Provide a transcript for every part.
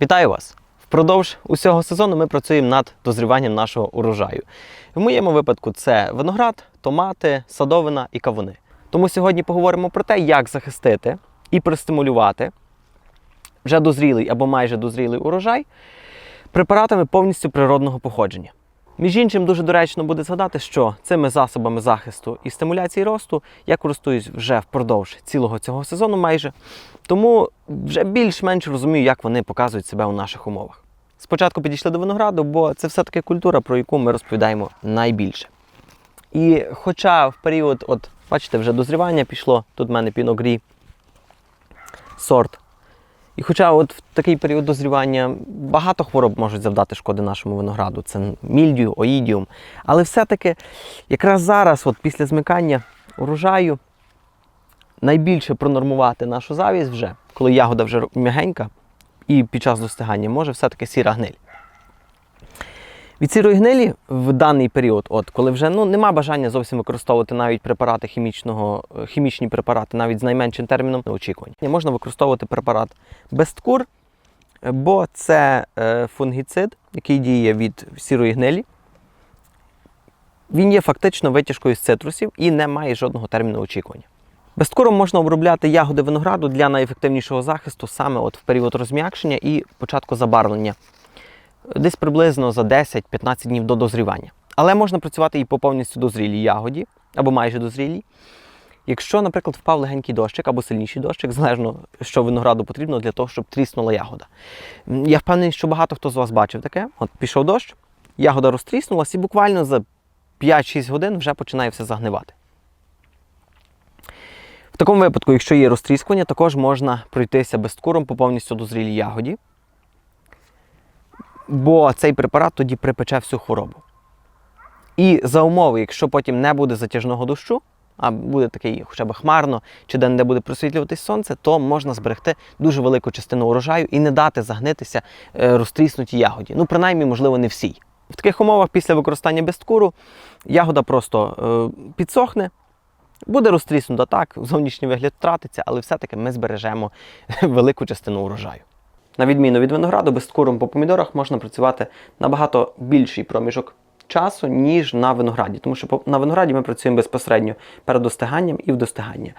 Вітаю вас! Впродовж усього сезону ми працюємо над дозріванням нашого урожаю. В моєму випадку це виноград, томати, садовина і кавуни. Тому сьогодні поговоримо про те, як захистити і простимулювати вже дозрілий або майже дозрілий урожай препаратами повністю природного походження. Між іншим, дуже доречно буде згадати, що цими засобами захисту і стимуляції росту я користуюсь вже впродовж цілого цього сезону майже, тому вже більш-менш розумію, як вони показують себе у наших умовах. Спочатку підійшли до винограду, бо це все-таки культура, про яку ми розповідаємо найбільше. І хоча в період, от бачите, вже дозрівання пішло, тут в мене піногрі сорт. І хоча от в такий період дозрівання багато хвороб можуть завдати шкоди нашому винограду, це мільдію, оїдіум. Але все-таки якраз зараз, от після змикання урожаю, найбільше пронормувати нашу завість вже, коли ягода вже м'ягенька, і під час достигання може все-таки сіра гниль. Від сірої гнилі в даний період, от коли вже ну, нема бажання зовсім використовувати навіть препарати хімічного, е, хімічні препарати, навіть з найменшим терміном очікування. Можна використовувати препарат Бесткур, бо це е, фунгіцид, який діє від сірої гнилі. Він є фактично витяжкою з цитрусів і не має жодного терміну очікування. Безткуром можна обробляти ягоди винограду для найефективнішого захисту саме от в період розм'якшення і початку забарвлення десь приблизно за 10-15 днів до дозрівання. Але можна працювати і по повністю дозрілій ягоді або майже дозрілій. Якщо, наприклад, впав легенький дощик або сильніший дощик, залежно, що винограду потрібно для того, щоб тріснула ягода. Я впевнений, що багато хто з вас бачив таке. От пішов дощ, ягода розтріснулася і буквально за 5-6 годин вже починає все загнивати. В такому випадку, якщо є розтріскування, також можна пройтися безткуром по повністю дозрілій ягоді бо цей препарат тоді припече всю хворобу. І за умови, якщо потім не буде затяжного дощу, а буде такий хоча б хмарно, чи де-не буде просвітлюватись сонце, то можна зберегти дуже велику частину урожаю і не дати загнитися е, розтріснутій ягоді. Ну, принаймні, можливо, не всій. В таких умовах після використання бесткуру ягода просто е, підсохне, буде розтріснута так, зовнішній вигляд втратиться, але все-таки ми збережемо велику частину урожаю. На відміну від винограду, без безткуром по помідорах можна працювати набагато більший проміжок часу, ніж на винограді. Тому що на винограді ми працюємо безпосередньо перед достиганням і в достигання.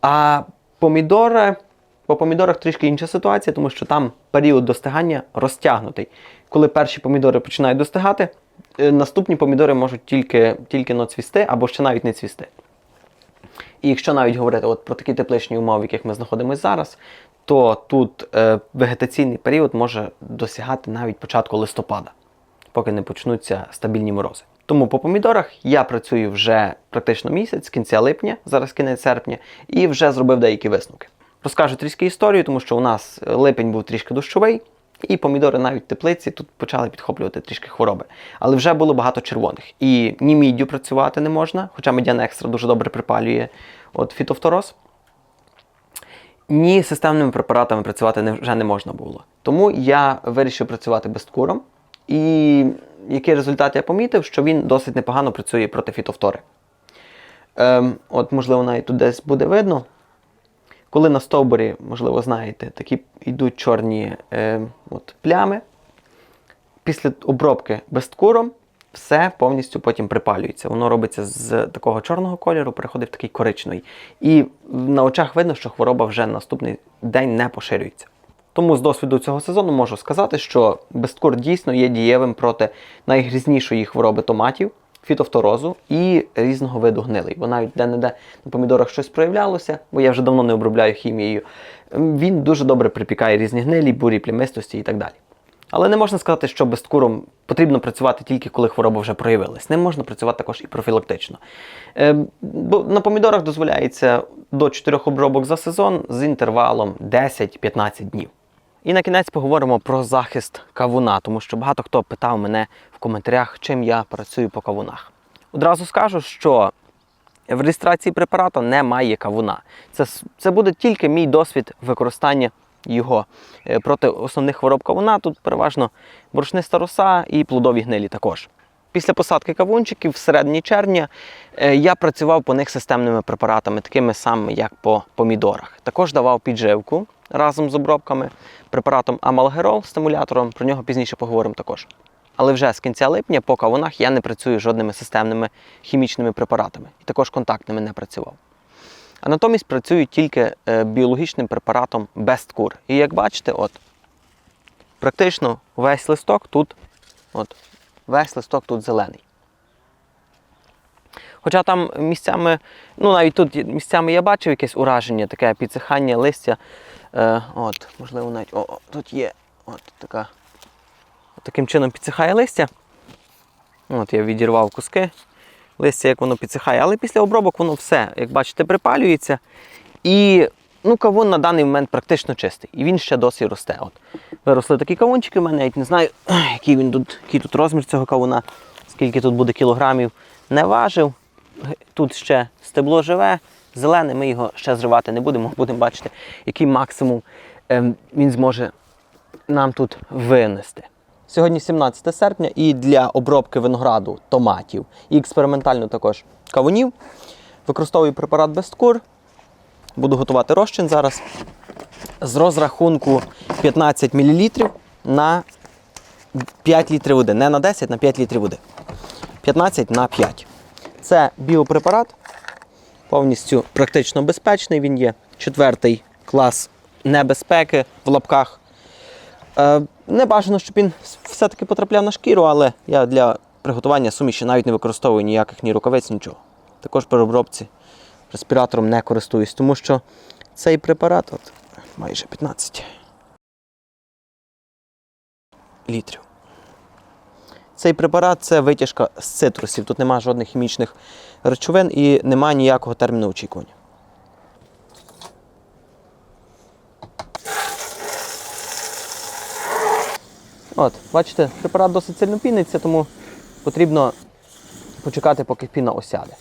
А помідори, по помідорах трішки інша ситуація, тому що там період достигання розтягнутий. Коли перші помідори починають достигати, е, наступні помідори можуть тільки, тільки но цвісти або ще навіть не цвісти. І якщо навіть говорити от про такі тепличні умови, в яких ми знаходимося зараз, то тут е, вегетаційний період може досягати навіть початку листопада, поки не почнуться стабільні морози. Тому по помідорах я працюю вже практично місяць, з кінця липня, зараз кінець серпня, і вже зробив деякі висновки. Розкажу трішки історію, тому що у нас липень був трішки дощовий, і помідори навіть в теплиці тут почали підхоплювати трішки хвороби. Але вже було багато червоних. І ні міддю працювати не можна, хоча медяна екстра дуже добре припалює от фітофтороз. Ні системними препаратами працювати не, вже не можна було. Тому я вирішив працювати безткуром. І який результат я помітив, що він досить непогано працює проти фітофтори. Ем, от, можливо, навіть тут десь буде видно. Коли на стовбурі, можливо, знаєте, такі йдуть чорні е, от, плями, після обробки безткуром все повністю потім припалюється. Воно робиться з такого чорного кольору, переходить в такий коричневий. І на очах видно, що хвороба вже на наступний день не поширюється. Тому з досвіду цього сезону можу сказати, що безткур дійсно є дієвим проти найгрізнішої хвороби томатів, фітофторозу і різного виду гнилий. Бо навіть де-не-де на помідорах щось проявлялося, бо я вже давно не обробляю хімією. Він дуже добре припікає різні гнилі, бурі, плямистості і так далі. Але не можна сказати, що безткуром потрібно працювати тільки коли хвороба вже проявилась. Ним можна працювати також і профілактично. Е, бо на помідорах дозволяється до 4 обробок за сезон з інтервалом 10-15 днів. І на кінець поговоримо про захист кавуна, тому що багато хто питав мене в коментарях, чим я працюю по кавунах. Одразу скажу, що в реєстрації препарату немає кавуна. Це, це буде тільки мій досвід використання його е, проти основних хвороб кавуна. Тут переважно борошниста роса і плодові гнилі також. Після посадки кавунчиків в середині червня е, я працював по них системними препаратами, такими самими, як по помідорах. Також давав підживку разом з обробками препаратом Амалгерол, стимулятором. Про нього пізніше поговоримо також. Але вже з кінця липня по кавунах я не працюю жодними системними хімічними препаратами і також контактними не працював. А натомість працюю тільки е, біологічним препаратом Бесткур. І як бачите, от практично весь листок тут, от, весь листок тут зелений. Хоча там місцями, ну навіть тут місцями я бачив якесь ураження, таке підсихання листя. Е, от, можливо, навіть о, о, тут є от така. От таким чином підсихає листя. От я відірвав куски листя, як воно підсихає. Але після обробок воно все, як бачите, припалюється. І ну, кавун на даний момент практично чистий. І він ще досі росте. От. Виросли такі кавунчики, в мене навіть не знаю, який він тут, який тут розмір цього кавуна, скільки тут буде кілограмів. Не важив. Тут ще стебло живе, зелене, ми його ще зривати не будемо, будемо бачити, який максимум ем, він зможе нам тут винести. Сьогодні 17 серпня, і для обробки винограду, томатів і експериментально також кавунів використовую препарат Бесткур. Буду готувати розчин зараз з розрахунку 15 мл на 5 літрів води. Не на 10, на 5 літрів води. 15 на 5. Це біопрепарат, повністю практично безпечний. Він є четвертий клас небезпеки в лапках. Е, не бажано, щоб він все-таки потрапляв на шкіру, але я для приготування суміші навіть не використовую ніяких ні рукавиць, нічого. Також при обробці респіратором не користуюсь, тому що цей препарат от, майже 15 літрів. Цей препарат це витяжка з цитрусів. Тут немає жодних хімічних речовин і немає ніякого терміну очікування. От, бачите, препарат досить сильно піниться, тому потрібно почекати, поки піна осяде.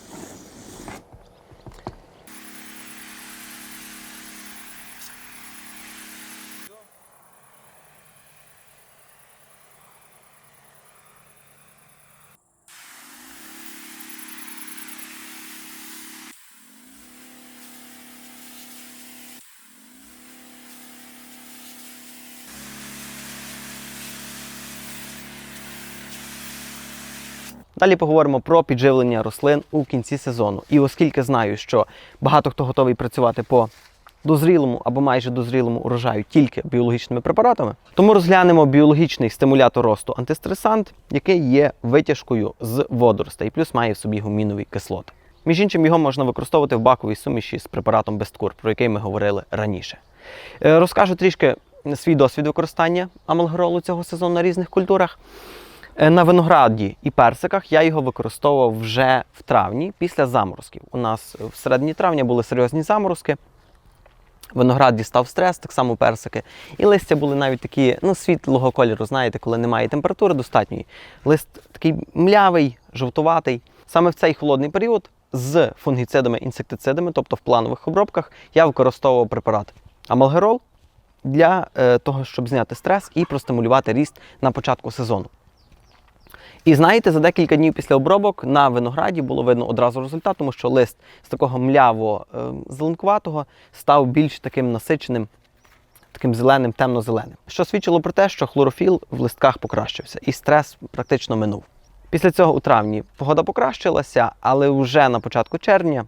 Далі поговоримо про підживлення рослин у кінці сезону. І оскільки знаю, що багато хто готовий працювати по дозрілому або майже дозрілому урожаю тільки біологічними препаратами, тому розглянемо біологічний стимулятор росту антистресант, який є витяжкою з водоростей, плюс має в собі гумінові кислоти. Між іншим, його можна використовувати в баковій суміші з препаратом Бесткур, про який ми говорили раніше. Е, Розкажу трішки свій досвід використання амалгеролу цього сезону на різних культурах. Е, На винограді і персиках я його використовував вже в травні після заморозків. У нас в середині травня були серйозні заморозки. Виноград дістав стрес, так само персики. І листя були навіть такі ну, світлого кольору, знаєте, коли немає температури достатньої. Лист такий млявий, жовтуватий. Саме в цей холодний період з фунгіцидами, інсектицидами, тобто в планових обробках, я використовував препарат Амалгерол для е, того, щоб зняти стрес і простимулювати ріст на початку сезону. І знаєте, за декілька днів після обробок на винограді було видно одразу результат, тому що лист з такого мляво е, зеленкуватого став більш таким насиченим, таким зеленим, темно-зеленим. Що свідчило про те, що хлорофіл в листках покращився і стрес практично минув. Після цього у травні погода покращилася, але вже на початку червня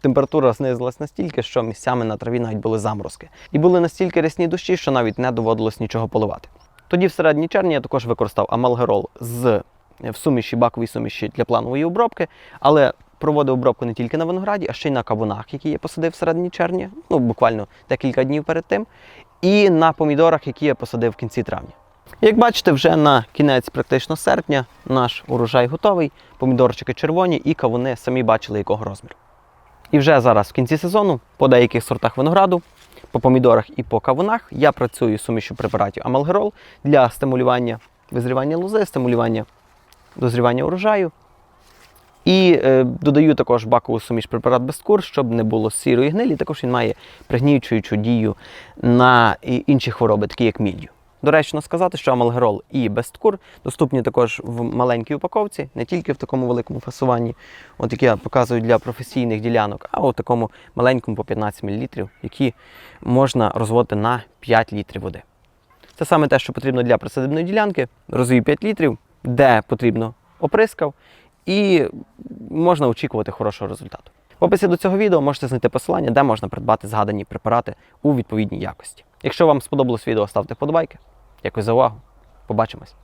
температура знизилась настільки, що місцями на траві навіть були заморозки. І були настільки рясні дощі, що навіть не доводилось нічого поливати. Тоді, в середині червня, я також використав амалгерол з в суміші, баковій суміші для планової обробки, але проводив обробку не тільки на винограді, а ще й на кавунах, які я посадив в середині червня, ну буквально декілька днів перед тим, і на помідорах, які я посадив в кінці травня. Як бачите, вже на кінець практично серпня наш урожай готовий, помідорчики червоні і кавуни самі бачили якого розміру. І вже зараз в кінці сезону по деяких сортах винограду, по помідорах і по кавунах я працюю сумішю препаратів Амалгерол для стимулювання визрівання лози, стимулювання дозрівання урожаю. І е, додаю також бакову суміш препарат Бесткур, щоб не було сірої гнилі. Також він має пригнічуючу дію на інші хвороби, такі як міддю. доречно сказати, що Амалгерол і Бесткур доступні також в маленькій упаковці, не тільки в такому великому фасуванні, от які я показую для професійних ділянок, а у такому маленькому по 15 мл, які можна розводити на 5 літрів води. Це саме те, що потрібно для присадибної ділянки. Розвів 5 літрів, де потрібно оприскав, і можна очікувати хорошого результату. В описі до цього відео можете знайти посилання, де можна придбати згадані препарати у відповідній якості. Якщо вам сподобалось відео, ставте подобайки. Дякую за увагу. Побачимось.